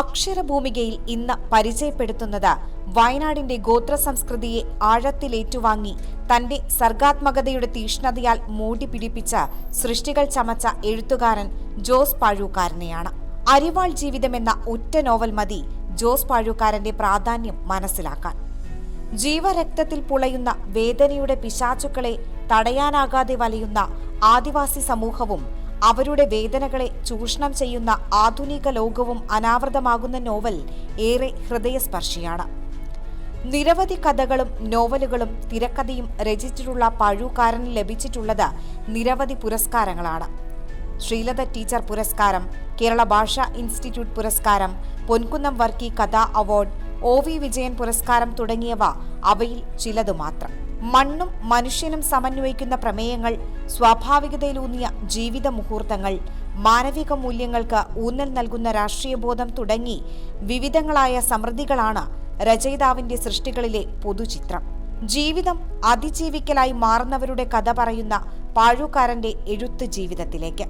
അക്ഷരഭൂമികയിൽ ഇന്ന് പരിചയപ്പെടുത്തുന്നത് വയനാടിന്റെ ഗോത്ര സംസ്കൃതിയെ ആഴത്തിലേറ്റുവാങ്ങി തന്റെ സർഗാത്മകതയുടെ തീഷ്ണതയാൽ മൂടി പിടിപ്പിച്ച സൃഷ്ടികൾ ചമച്ച എഴുത്തുകാരൻ ജോസ് പാഴൂക്കാരനെയാണ്. അരിവാൾ ജീവിതമെന്ന ഒറ്റ നോവൽ മതി ജോസ് പാഴൂക്കാരന്റെ പ്രാധാന്യം മനസ്സിലാക്കാൻ. ജീവരക്തത്തിൽ പുളയുന്ന വേദനയുടെ പിശാചുക്കളെ തടയാനാകാതെ വലയുന്ന ആദിവാസി സമൂഹവും അവരുടെ വേദനകളെ ചൂഷണം ചെയ്യുന്ന ആധുനിക ലോകവും അനാവൃതമാകുന്ന നോവൽ ഏറെ ഹൃദയസ്പർശിയാണ്. നിരവധി കഥകളും നോവലുകളും തിരക്കഥയും രചിച്ചിട്ടുള്ള പഴൂക്കാരന് ലഭിച്ചിട്ടുള്ളത് നിരവധി പുരസ്കാരങ്ങളാണ്. ശ്രീലത ടീച്ചർ പുരസ്കാരം കേരള ഭാഷാ ഇൻസ്റ്റിറ്റ്യൂട്ട് പുരസ്കാരം പൊൻകുന്നം വർക്കി കഥാ അവാർഡ് ഒ വി വിജയൻ പുരസ്കാരം തുടങ്ങിയവ അവയിൽ ചിലതു മാത്രം മണ്ണും മനുഷ്യനും സമന്വയിക്കുന്ന പ്രമേയങ്ങൾ സ്വാഭാവികതയിലൂന്നിയ ജീവിത മുഹൂർത്തങ്ങൾ മാനവിക മൂല്യങ്ങൾക്ക് ഊന്നൽ നൽകുന്ന രാഷ്ട്രീയബോധം തുടങ്ങി വിവിധങ്ങളായ സമൃദ്ധികളാണ് രചയിതാവിന്റെ സൃഷ്ടികളിലെ പൊതുചിത്രം. ജീവിതം അതിജീവിക്കലായി മാറുന്നവരുടെ കഥ പറയുന്ന പാഴൂക്കാരന്റെ എഴുത്ത് ജീവിതത്തിലേക്ക്.